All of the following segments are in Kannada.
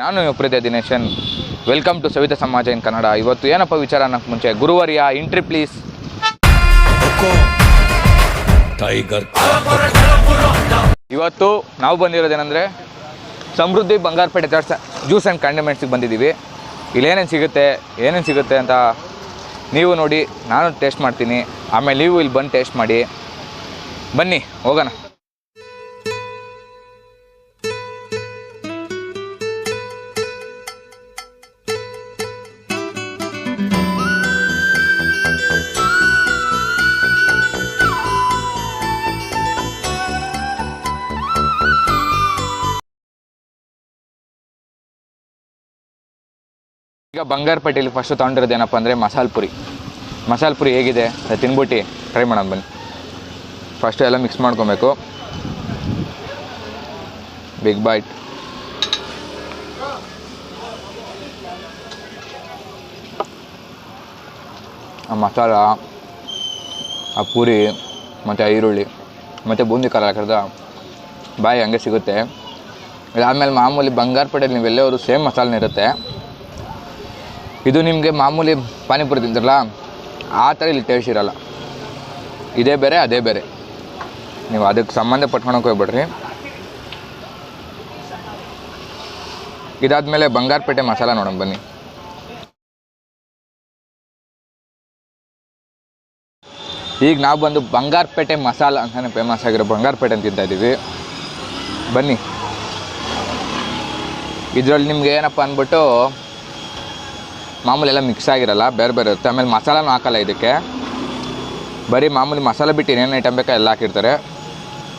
ನಾನು ಪ್ರೀತಿಯ ದಿನೇಶನ್. ವೆಲ್ಕಮ್ ಟು ಸವಿತ ಸಮಾಜ ಇನ್ ಕನ್ನಡ. ಇವತ್ತು ಏನಪ್ಪ ವಿಚಾರ ಅನ್ನೋಕ್ಕೆ ಮುಂಚೆ? ಗುರುವಾರ್ಯ ಇಂಟ್ರಿ ಪ್ಲೀಸ್ ಟೈಗರ್ ಇವತ್ತು ನಾವು ಬಂದಿರೋದು ಏನಂದ್ರೆ ಸಮೃದ್ಧಿ ಬಂಗಾರಪೇಟೆ ಚರ್ಚ್ ಜ್ಯೂಸ್ ಆ್ಯಂಡ್ ಕಂಡಿಮೆಂಟ್ಸಿಗೆ ಬಂದಿದ್ದೀವಿ. ಇಲ್ಲೇನೇನು ಸಿಗುತ್ತೆ ಏನೇನು ಸಿಗುತ್ತೆ ಅಂತ ನೀವು ನೋಡಿ ನಾನು ಟೇಸ್ಟ್ ಮಾಡ್ತೀನಿ. ಆಮೇಲೆ ನೀವು ಇಲ್ಲಿ ಬಂದು ಟೇಸ್ಟ್ ಮಾಡಿ. ಬನ್ನಿ ಹೋಗೋಣ. ಈಗ ಬಂಗಾರಪೇಟೆಯಲ್ಲಿ ಫಸ್ಟ್ ತೊಗೊಂಡಿರೋದು ಏನಪ್ಪ ಅಂದರೆ ಮಸಾಲೆ ಪುರಿ. ಮಸಾಲೆ ಪುರಿ ಹೇಗಿದೆ? ಅದು ತಿನ್ಬಿಟ್ಟು ಟ್ರೈ ಮಾಡೋಣ ಬನ್ನಿ. ಫಸ್ಟ್ ಎಲ್ಲ ಮಿಕ್ಸ್ ಮಾಡ್ಕೊಬೇಕು. ಬಿಗ್ ಬೈಟ್ ಆ ಮಸಾಲ, ಆ ಪೂರಿ, ಮತ್ತು ಆ ಈರುಳ್ಳಿ, ಮತ್ತು ಬೂಂದಿ ಖಾರ ಹಾಕಿದ ಬಾಯಿ ಹಂಗೆ ಸಿಗುತ್ತೆ. ಇದಾದಮೇಲೆ ಮಾಮೂಲಿ ಬಂಗಾರಪೇಟೆಯಲ್ಲಿ ಹೋದ್ರು ಸೇಮ್ ಮಸಾಲೆನೇ ಇರುತ್ತೆ. ಇದು ನಿಮಗೆ ಮಾಮೂಲಿ ಪಾನಿಪುರಿ ತಿಂತಿರಲ್ಲ? ಆ ಥರ ಇಲ್ಲಿ ಟೇಸ್ಟ್ ಇರಲ್ಲ. ಇದೇ ಬೇರೆ, ಅದೇ ಬೇರೆ. ನೀವು ಅದಕ್ಕೆ ಸಂಬಂಧ ಪಟ್ಕೊಳಕ್ಕೆ ಹೋಗ್ಬೇಡ್ರಿ. ಇದಾದಮೇಲೆ ಬಂಗಾರಪೇಟೆ ಮಸಾಲ ನೋಡೋಣ, ಬನ್ನಿ. ಈಗ ನಾವು ಬಂದು ಬಂಗಾರಪೇಟೆ ಮಸಾಲ ಅಂತಲೇ ಫೇಮಸ್ ಆಗಿರೋ ಬಂಗಾರಪೇಟೆ ಅಂತ ತಿಂತಾ ಇದ್ದೀವಿ ಬನ್ನಿ. ಇದರಲ್ಲಿ ನಿಮ್ಗೆ ಏನಪ್ಪ ಅಂದ್ಬಿಟ್ಟು ಮಾಮೂಲಿ ಎಲ್ಲ ಮಿಕ್ಸ್ ಆಗಿರಲ್ಲ, ಬೇರೆ ಬೇರೆ ಇರುತ್ತೆ. ಆಮೇಲೆ ಮಸಾಲನೂ ಹಾಕಲ್ಲ ಇದಕ್ಕೆ. ಬರೀ ಮಾಮೂಲಿ ಮಸಾಲೆ ಬಿಟ್ಟು ಏನೇನು ಐಟಮ್ ಬೇಕಾ ಎಲ್ಲ ಹಾಕಿರ್ತಾರೆ.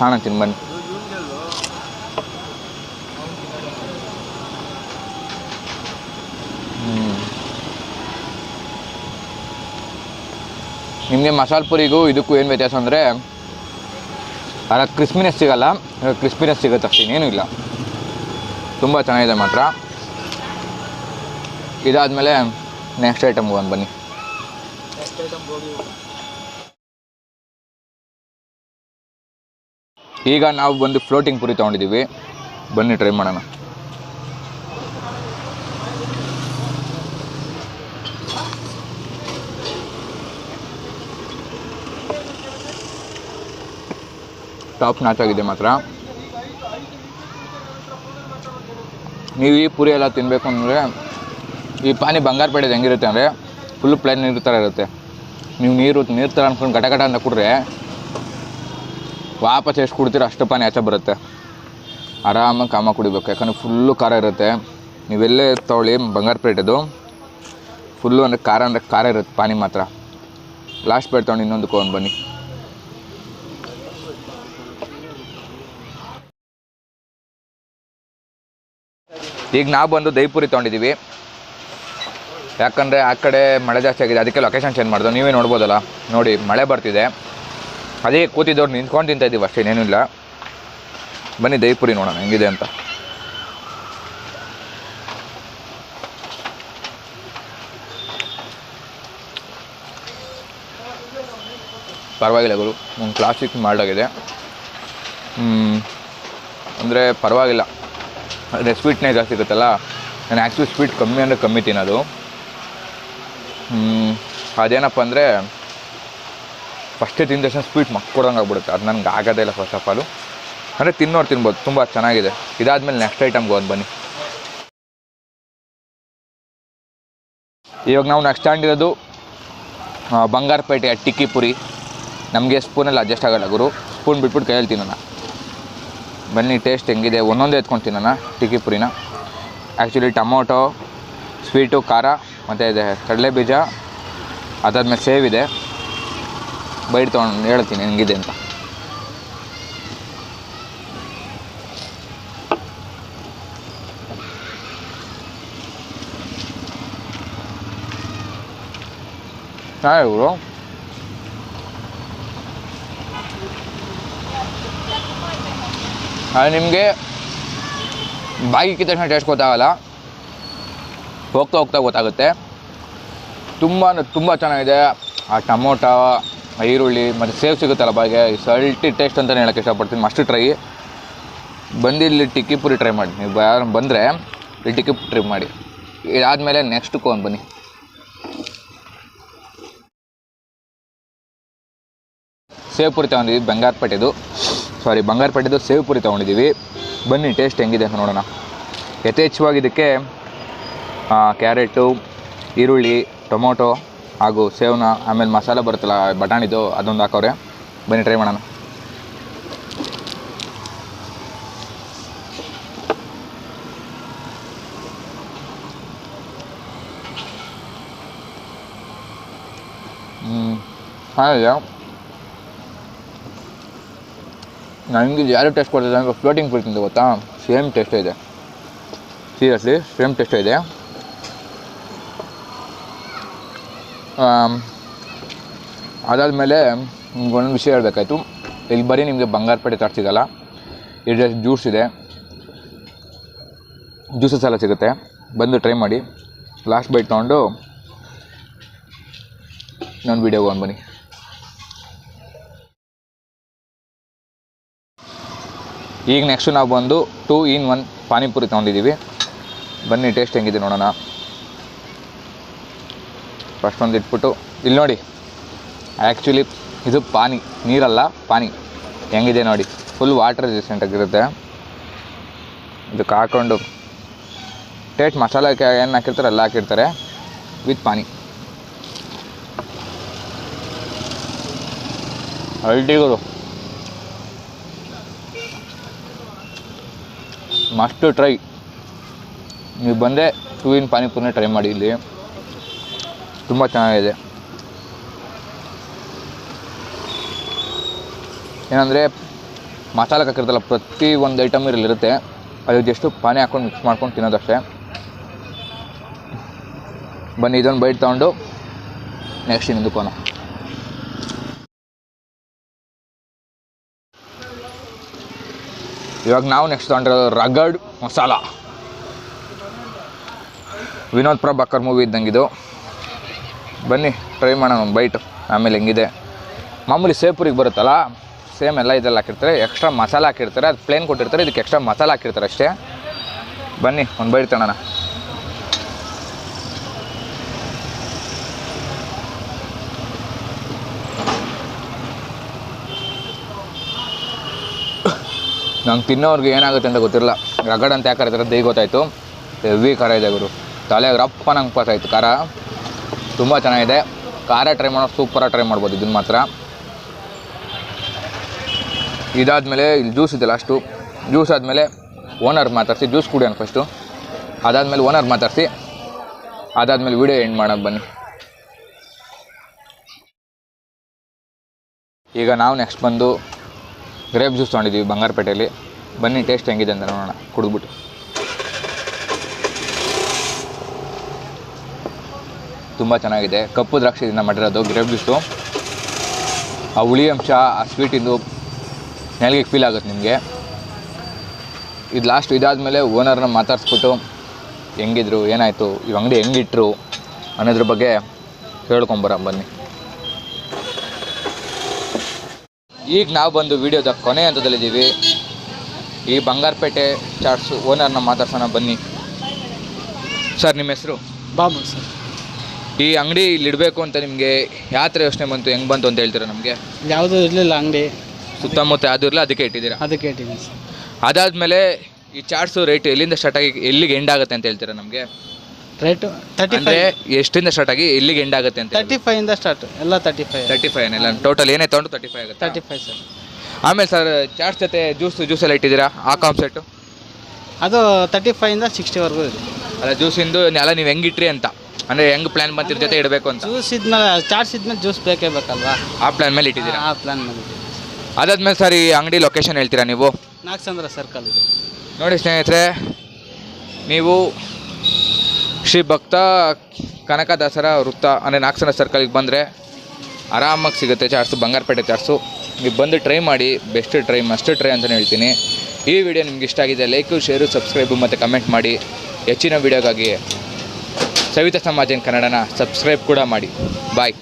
ತಾಣ ತಿನ್ಬನ್ನಿ. ನಿಮಗೆ ಮಸಾಲೆ ಪುರಿಗೂ ಇದಕ್ಕೂ ಏನು ವ್ಯತ್ಯಾಸ ಅಂದರೆ ಅದಕ್ಕೆ ಕ್ರಿಸ್ಪಿನೆಸ್ ಸಿಗಲ್ಲ. ಕ್ರಿಸ್ಪಿನೆಸ್ ಸಿಗುತ್ತೆ ಅಷ್ಟೇ ಏನೂ ಇಲ್ಲ. ತುಂಬ ಚೆನ್ನಾಗಿದೆ ಮಾತ್ರ. ಇದಾದಮೇಲೆ ನೆಕ್ಸ್ಟ್ ಐಟಮ್ಗೆ ಒಂದು ಬನ್ನಿ. ಈಗ ನಾವು ಬಂದು ಫ್ಲೋಟಿಂಗ್ ಪುರಿ ತೊಗೊಂಡಿದ್ದೀವಿ ಬನ್ನಿ ಟ್ರೈ ಮಾಡೋಣ. ಟಾಪ್ ನಾಚಾಗಿದೆ ಮಾತ್ರ. ನೀವು ಈ ಪುರಿ ಎಲ್ಲ ತಿನ್ನಬೇಕು ಅಂದರೆ ಈ ಪಾನಿ ಬಂಗಾರಪೇಟೆದು ಹೆಂಗಿರುತ್ತೆ ಅಂದರೆ ಫುಲ್ ಪ್ಲೇನ್ ನೀರು ಥರ ಇರುತ್ತೆ. ನೀವು ನೀರು ನೀರು ಥರ ಅನ್ಕೊಂಡು ಗಟ ಗಟ ಅಂತ ಕುಡ್ರೆ ವಾಪಸ್ ಎಷ್ಟು ಕುಡ್ತೀರೋ ಅಷ್ಟು ಪಾನಿ ಆಚೆ ಬರುತ್ತೆ. ಆರಾಮಾಗಿ ಕಾಮ ಕುಡಿಬೇಕು. ಯಾಕಂದರೆ ಫುಲ್ಲು ಖಾರ ಇರುತ್ತೆ. ನೀವೆಲ್ಲೇ ತೊಗೊಳ್ಳಿ ಬಂಗಾರಪೇಟೆದು ಫುಲ್ಲು ಅಂದರೆ ಖಾರ ಅಂದರೆ ಖಾರ ಇರುತ್ತೆ ಪಾನಿ ಮಾತ್ರ. ಲಾಸ್ಟ್ ಪೇಟ್ ತೊಗೊಂಡು ಇನ್ನೊಂದು ಕೋನ್ ಬನ್ನಿ. ಈಗ ನಾವು ಬಂದು ದೈಪುರಿ ತೊಗೊಂಡಿದ್ದೀವಿ ಯಾಕಂದರೆ ಆ ಕಡೆ ಮಳೆ ಜಾಸ್ತಿ ಆಗಿದೆ, ಅದಕ್ಕೆ ಲೊಕೇಶನ್ ಚೇಂಜ್ ಮಾಡಿದ್ರು. ನೀವೇ ನೋಡ್ಬೋದಲ್ಲ. ನೋಡಿ, ಮಳೆ ಬರ್ತಿದೆ. ಅದೇ ಕೂತಿದ್ದವ್ರು ನಿಂತ್ಕೊಂಡು ತಿಂತಾ ಇದ್ದೀವಿ ಅಷ್ಟೇ ಏನೂ ಇಲ್ಲ. ಬನ್ನಿ ದೈಪುರಿ ನೋಡೋಣ, ಹೆಂಗಿದೆ ಅಂತ. ಪರವಾಗಿಲ್ಲ ಗುರು, ಒಂದು ಕ್ಲಾಸಿಕ್ ಮಾಡಾಗಿದೆ ಅಂದರೆ ಪರವಾಗಿಲ್ಲ. ಅಂದರೆ ಸ್ವೀಟ್ನೇ ಜಾಸ್ತಿ ಇರುತ್ತಲ್ಲ, ನಾನು ಆ್ಯಕ್ಚುಲಿ ಸ್ವೀಟ್ ಕಮ್ಮಿ ಅಂದರೆ ಕಮ್ಮಿ ತಿನ್ನೋದು. ಅದೇನಪ್ಪ ಅಂದರೆ ಫಸ್ಟೇ ತಿಂದ ತಕ್ಷಣ ಸ್ವೀಟ್ ಮಕ್ಕೊಡಂಗೆ ಆಗ್ಬಿಡುತ್ತೆ. ಅದು ನನಗೆ ಆಗೋದೇ ಇಲ್ಲ ಫಸ್ಟ್ ಆಫ್ ಆಲು ಅಂದರೆ ತಿನ್ನೋರು ತಿನ್ಬೋದು ತುಂಬ ಚೆನ್ನಾಗಿದೆ. ಇದಾದಮೇಲೆ ನೆಕ್ಸ್ಟ್ ಐಟಮ್ಗೆ ಒಂದು ಬನ್ನಿ. ಇವಾಗ ನಾವು ನೆಕ್ಸ್ಟ್ ಇರೋದು ಆ, ಬಂಗಾರಪೇಟೆಯ ಟಿಕ್ಕಿ ಪುರಿ. ನಮಗೆ ಸ್ಪೂನಲ್ಲಿ ಅಡ್ಜಸ್ಟ್ ಆಗೋಲ್ಲ ಗುರು. ಸ್ಪೂನ್ ಬಿಟ್ಬಿಟ್ಟು ಕೈಯಲ್ಲಿ ತಿನ್ನೋಣ. ಬನ್ನಿ ಟೇಸ್ಟ್ ಹೆಂಗಿದೆ? ಒಂದೊಂದೇ ಎತ್ಕೊಂಡು ತಿನ್ನೋಣ ಟಿಕ್ಕಿ ಪುರಿನ. ಆ್ಯಕ್ಚುಲಿ ಟೊಮೊಟೊ ಸ್ವೀಟು ಖಾರ ಮತ್ತು ಇದೆ ಕಡಲೆ ಬೀಜ, ಅದಾದ್ಮೇಲೆ ಸೇವಿದೆ ಬೈಟ್ ತೊಗೊಂಡು ಹೇಳ್ತೀನಿ ಹೆಂಗಿದೆ ಅಂತ. ಇವರು? ನಿಮಗೆ ಬಾಯಿಗೆ ತಕ್ಷಣ ಟೇಸ್ಟ್ ಗೊತ್ತಾಗಲ್ಲ. ಹೋಗ್ತಾ ಹೋಗ್ತಾ ಗೊತ್ತಾಗುತ್ತೆ. ತುಂಬ ತುಂಬ ಚೆನ್ನಾಗಿದೆ. ಆ ಟೊಮೊಟೊ, ಈರುಳ್ಳಿ ಮತ್ತು ಸೇವ್ ಸಿಗುತ್ತಲ್ಲ ಬಾಯಿಗೆ. ಸಲ್ಟಿ ಟೇಸ್ಟ್ ಅಂತಲೇ ಹೇಳೋಕ್ಕೆ ಇಷ್ಟಪಡ್ತೀನಿ. ಮಸ್ಟ್ ಟ್ರೈ ಬಂದು ಇಲ್ಲಿ ಟಿಕ್ಕಿ ಪುರಿ ಟ್ರೈ ಮಾಡಿ. ನೀವು ಯಾರು ಬಂದರೆ ಈ ಪುರಿ ಟ್ರಿಪ್ ಮಾಡಿ. ಇದಾದಮೇಲೆ ನೆಕ್ಸ್ಟ್ ಕೋನ್ ಬನ್ನಿ. ಸೇವ್ ಪುರಿ ತೊಗೊಂಡಿದ್ದೀವಿ. ಬಂಗಾರಪೇಟೆದು ಸಾರಿ ಬಂಗಾರಪೇಟೆದು ಸೇವ್ ಪುರಿ ತೊಗೊಂಡಿದ್ದೀವಿ. ಬನ್ನಿ ಟೇಸ್ಟ್ ಹೆಂಗಿದೆ ಅಂತ ನೋಡೋಣ. ಯಥೇಚ್ಛವಾಗಿ ಇದಕ್ಕೆ ಕ್ಯಾರೆಟು, ಈರುಳ್ಳಿ, ಟೊಮೊಟೊ ಹಾಗೂ ಸೇವನ, ಆಮೇಲೆ ಮಸಾಲೆ ಬರುತ್ತಲ್ಲ, ಬಟಾಣಿದು, ಅದೊಂದು ಹಾಕೋರೆ ಬನ್ನಿ ಟ್ರೈ ಮಾಡೋಣ. ಹಾಗೆ ನನಗೆ ಯಾರು ಟೇಸ್ಟ್ ಕೊಡ್ತಿದ್ದೆ ಅಂದರೆ ಫ್ಲೋಟಿಂಗ್ ಫುಡ್ ತಿಂದು ಗೊತ್ತಾ? ಸೇಮ್ ಟೇಸ್ಟ್ ಇದೆ. ಸೀರಿಯಸ್ಲಿ ಸೇಮ್ ಟೇಸ್ಟ್ ಇದೆ. ಅದಾದಮೇಲೆ ನಿಮ್ಗೆ ಒಂದೊಂದು ವಿಷಯ ಹೇಳಬೇಕಾಯ್ತು. ಇಲ್ಲಿ ಬರೀ ನಿಮಗೆ ಬಂಗಾರಪೇಟೆ ಚಾಟ್ ಸಿಗಲ್ಲ ಇಲ್ಲಿ ಜ್ಯೂಸ್ ಇದೆ. ಜ್ಯೂಸಸ್ ಎಲ್ಲ ಸಿಗುತ್ತೆ. ಬಂದು ಟ್ರೈ ಮಾಡಿ. ಲಾಸ್ಟ್ ಬೈಟ್ ತೊಗೊಂಡು ನಾನು ವೀಡಿಯೋಗೆ ಒಂದು ಬನ್ನಿ. ಈಗ ನೆಕ್ಸ್ಟು ನಾವು ಬಂದು ಟೂ ಇನ್ ಒನ್ ಪಾನಿಪುರಿ ತೊಗೊಂಡಿದ್ದೀವಿ. ಬನ್ನಿ ಟೇಸ್ಟ್ ಹೆಂಗಿದೆ ನೋಡೋಣ. ಫಸ್ಟ್ ಒಂದು ಇಟ್ಬಿಟ್ಟು, ಇಲ್ಲಿ ನೋಡಿ. ಆ್ಯಕ್ಚುಲಿ ಇದು ಪಾನಿ, ನೀರಲ್ಲ, ಪಾನಿ. ಹೆಂಗಿದೆ ನೋಡಿ. ಫುಲ್ ವಾಟರ್ ರೆಸಿಸ್ಟೆಂಟ್ ಆಗಿರುತ್ತೆ. ಇದಕ್ಕೆ ಹಾಕ್ಕೊಂಡು ಟೇಸ್ಟ್ ಮಸಾಲಕ್ಕೆ ಏನು ಹಾಕಿರ್ತಾರೆ, ಎಲ್ಲ ಹಾಕಿರ್ತಾರೆ. ವಿತ್ ಪಾನಿ. ಹಳ್ಳಿಗಳು ಮಸ್ಟು ಟ್ರೈ ನೀವು ಬಂದೆ ಟೂ ಇನ್ ಪಾನಿಪುರಿನ ಟ್ರೈ ಮಾಡಿ ಇಲ್ಲಿ. ತುಂಬ ಚೆನ್ನಾಗಿದೆ. ಏನಂದರೆ, ಮಸಾಲೆ ಹಾಕಿರ್ತಲ್ಲ ಪ್ರತಿ ಒಂದು ಐಟಮ್ ಇರಲಿರುತ್ತೆ ಅದು ಜಸ್ಟು ಪಾನಿ ಹಾಕ್ಕೊಂಡು ಮಿಕ್ಸ್ ಮಾಡ್ಕೊಂಡು ತಿನ್ನೋದಷ್ಟೇ ಬನ್ನಿ, ಇದೊಂದು ಬೈಟ್ ತೊಗೊಂಡು ನೆಕ್ಸ್ಟ್ ಇನ್ನೊಂದು ಕೋನ. ಇವಾಗ ನಾವು ನೆಕ್ಸ್ಟ್ ತೊಗೊಂಡಿರೋದು ರಗಡ್ ಮಸಾಲ. ವಿನೋದ್ ಪ್ರಭಾಕರ್ ಮೂವಿ ಇದ್ದಂಗಿದು. ಬನ್ನಿ ಟ್ರೈ ಮಾಡೋಣ ಬೈಟು ಆಮೇಲೆ ಹೆಂಗಿದೆ? ಮಾಮೂಲಿ ಸೇಪುರಿಗೆ ಬರುತ್ತಲ್ಲ ಸೇಮ್ ಎಲ್ಲ ಇದೆಲ್ಲ ಹಾಕಿರ್ತಾರೆ ಎಕ್ಸ್ಟ್ರಾ ಮಸಾಲ ಹಾಕಿರ್ತಾರೆ, ಅದು ಪ್ಲೇನ್ ಕೊಟ್ಟಿರ್ತಾರೆ, ಇದಕ್ಕೆ ಎಕ್ಸ್ಟ್ರಾ ಮಸಾಲ ಹಾಕಿರ್ತಾರೆ ಅಷ್ಟೇ. ಬನ್ನಿ, ಒಂದು ಬೈಟ್ ತಗೋಣ ನಂಗೆ ತಿನ್ನೋರ್ಗೆ ಏನಾಗುತ್ತೆ ಅಂತ ಗೊತ್ತಿರಲ್ಲ. ರಗಡ್ ಅಂತ ಯಾಕೆ ಕರೀತಾರೆ ದೈ ಗೊತ್ತಾಯಿತು? ಹೆವಿ ಖಾರ ಇದೆ ಗುರು. ತಲೆಗೆ ರಪ್ಪ ನಂಗೆ ಆಯಿತು ಖಾರ. ತುಂಬ ಚೆನ್ನಾಗಿದೆ. ಖಾರ ಟ್ರೈ ಮಾಡೋ ಸೂಪರಾಗಿ ಟ್ರೈ ಮಾಡ್ಬೋದು ಇದನ್ನು ಮಾತ್ರ. ಇದಾದಮೇಲೆ ಇಲ್ಲಿ ಜ್ಯೂಸ್ ಇದೆ ಲಾಸ್ಟು ಜ್ಯೂಸ್ ಆದಮೇಲೆ ಓನರ್ ಮಾತಾಡಿಸಿ ಜ್ಯೂಸ್ ಕುಡಿಯೋಣ ಫಸ್ಟು ಅದಾದಮೇಲೆ ಓನರ್ ಮಾತಾಡಿಸಿ, ಅದಾದಮೇಲೆ ವೀಡಿಯೋ ಎಂಡ್ ಮಾಡೋಕ್ಕೆ ಬನ್ನಿ. ಈಗ ನಾವು ನೆಕ್ಸ್ಟ್ ಬಂದು ಗ್ರೇಪ್ ಜ್ಯೂಸ್ ತೊಗೊಂಡಿದ್ದೀವಿ ಬಂಗಾರಪೇಟೆಯಲ್ಲಿ ಬನ್ನಿ ಟೇಸ್ಟ್ ಹೆಂಗಿದೆ ಅಂತ ನೋಡೋಣ. ಕುಡಿದ್ಬಿಟ್ಟು. ತುಂಬ ಚೆನ್ನಾಗಿದೆ. ಕಪ್ಪು ದ್ರಾಕ್ಷಿದಿಂದ ಮಾಡಿರೋದು ಗ್ರೇಪ್ ಜ್ಯೂಸು ಆ ಹುಳಿ ಅಂಶ, ಆ ಸ್ವೀಟಿಂದು ನೆಲಗೆ ಫೀಲ್ ಆಗುತ್ತೆ ನಿಮಗೆ. ಇದು ಲಾಸ್ಟ್ ಇದಾದಮೇಲೆ ಓನರ್ನ ಮಾತಾಡಿಸ್ಬಿಟ್ಟು, ಹೆಂಗಿದ್ರು? ಏನಾಯಿತು? ಈ ಅಂಗಡಿ ಹೆಂಗಿಟ್ರು? ಅನ್ನೋದ್ರ ಬಗ್ಗೆ ಹೇಳ್ಕೊಂಬರ ಬನ್ನಿ. ಈಗ ನಾವು ಬಂದು ವಿಡಿಯೋದ ಕೊನೆ ಹಂತದಲ್ಲಿದ್ದೀವಿ. ಈ ಬಂಗಾರಪೇಟೆ ಚಾಟ್ಸು ಓನರ್ನ ಮಾತಾಡ್ಸೋಣ ಬನ್ನಿ. ಸರ್, ನಿಮ್ಮ ಹೆಸರು? ಬಾಬು ಸರ್. ಈ ಅಂಗಡಿ ಇಲ್ಲಿ ಇಡಬೇಕು ಅಂತ ನಿಮಗೆ ಯಾವ ಥರ ಯೋಚನೆ ಬಂತು ಹೆಂಗೆ ಬಂತು ಅಂತ ಹೇಳ್ತೀರಾ ನಮಗೆ? ಯಾವುದೂ ಇರಲಿಲ್ಲ ಅಂಗಡಿ. ಸುತ್ತಮುತ್ತ ಯಾವುದು ಇರಲ್ಲ ಅದಕ್ಕೆ ಇಟ್ಟಿದ್ದೀರಾ? ಅದಕ್ಕೆ ಇಟ್ಟಿದ್ದೀನಿ ಸರ್. ಅದಾದಮೇಲೆ ಈ ಚಾಟ್ಸು ರೇಟ್ ಎಲ್ಲಿಂದ ಸ್ಟಾರ್ಟ್ ಆಗಿ ಎಲ್ಲಿಗೆ ಎಂಡ್ ಆಗುತ್ತೆ ಅಂತ ಹೇಳ್ತೀರಾ ನಮಗೆ? ರೇಟು ತರ್ಟಿ ಅಂದರೆ ಫೈವ್ ಎಷ್ಟಿಂದ ಸ್ಟಾರ್ಟ್ ಆಗಿ ಎಲ್ಲಿಗೆ ಎಂಡ್ ಆಗುತ್ತೆ ಅಂತ ತರ್ಟಿ ಫೈವಿಂದ ಸ್ಟಾರ್ಟ್ ಎಲ್ಲ ತರ್ಟಿ ಫೈವ್ ತರ್ಟಿ ಫೈವ್ ಏನಿಲ್ಲ ಟೋಟಲ್ ಏನೇ ತೊಗೊಂಡು ತರ್ಟಿ ಫೈವ್ ಆಗುತ್ತೆ? Thirty five sir. ಆಮೇಲೆ ಸರ್ ಚಾಟ್ಸ್ ಜೊತೆ ಜ್ಯೂಸ್ ಜ್ಯೂಸ್ ಎಲ್ಲ ಇಟ್ಟಿದ್ದೀರಾ? ಆ ಕಾನ್ಸೆಪ್ಟು ಅದು ತರ್ಟಿ ಫೈವಿಂದ ಸಿಕ್ಸ್ಟಿವರೆಗೂ ಇದೆ. ಅಲ್ಲ ಜ್ಯೂಸಿಂದು ಎಲ್ಲ ನೀವು ಹೆಂಗಿಟ್ರಿ ಅಂತ. ಅಂದರೆ ಹೆಂಗ್ ಪ್ಲ್ಯಾನ್ ಬಂತಿರ ಜೊತೆ ಇಡಬೇಕು ಅಂತ? ಜ್ಯೂಸ್ ಇದ್ಮೇಲೆ ಚಾರ್ಜ್ ಇದ್ಮೇಲೆ ಜ್ಯೂಸ್ ಬೇಕೇ ಬೇಕಲ್ವಾ? ಆ ಪ್ಲ್ಯಾನ್ ಮೇಲೆ ಇಟ್ಟಿದ್ದೀರಾ? ಆ ಪ್ಲಾನ್ ಮೇಲೆ ಅದಾದ್ಮೇಲೆ ಸರ್ ಈ ಅಂಗಡಿ ಲೊಕೇಶನ್ ಹೇಳ್ತೀರಾ ನೀವು? ನಾಗಚಂದ್ರ ಸರ್ಕಲ್ ಇದೆ. ನೋಡಿ ಸ್ನೇಹಿತರೆ ನೀವು ಶ್ರೀ ಭಕ್ತ ಕನಕದಾಸರ ವೃತ್ತ ಅಂದರೆ ನಾಗಚಂದ್ರ ಸರ್ಕಲ್ಗೆ ಬಂದರೆ ಆರಾಮಾಗಿ ಸಿಗುತ್ತೆ ಚಾರ್ಸು ಬಂಗಾರಪೇಟೆ ಚಾರ್ಸು. ನೀವು ಬಂದು ಟ್ರೈ ಮಾಡಿ ಬೆಸ್ಟ್ ಟ್ರೈ ಮಸ್ಟ್ ಟ್ರೈ ಅಂತಲೇ ಹೇಳ್ತೀನಿ. ಈ ವಿಡಿಯೋ ನಿಮ್ಗೆ ಇಷ್ಟ ಆಗಿದೆ ಲೈಕು ಶೇರು ಸಬ್ಸ್ಕ್ರೈಬು ಮತ್ತು ಕಮೆಂಟ್ ಮಾಡಿ. ಹೆಚ್ಚಿನ ವಿಡಿಯೋಗಾಗಿ ಸವಿತಾ ಸಮಾಜನ್ ಕನ್ನಡನ ಸಬ್ಸ್ಕ್ರೈಬ್ ಕೂಡ ಮಾಡಿ. ಬಾಯ್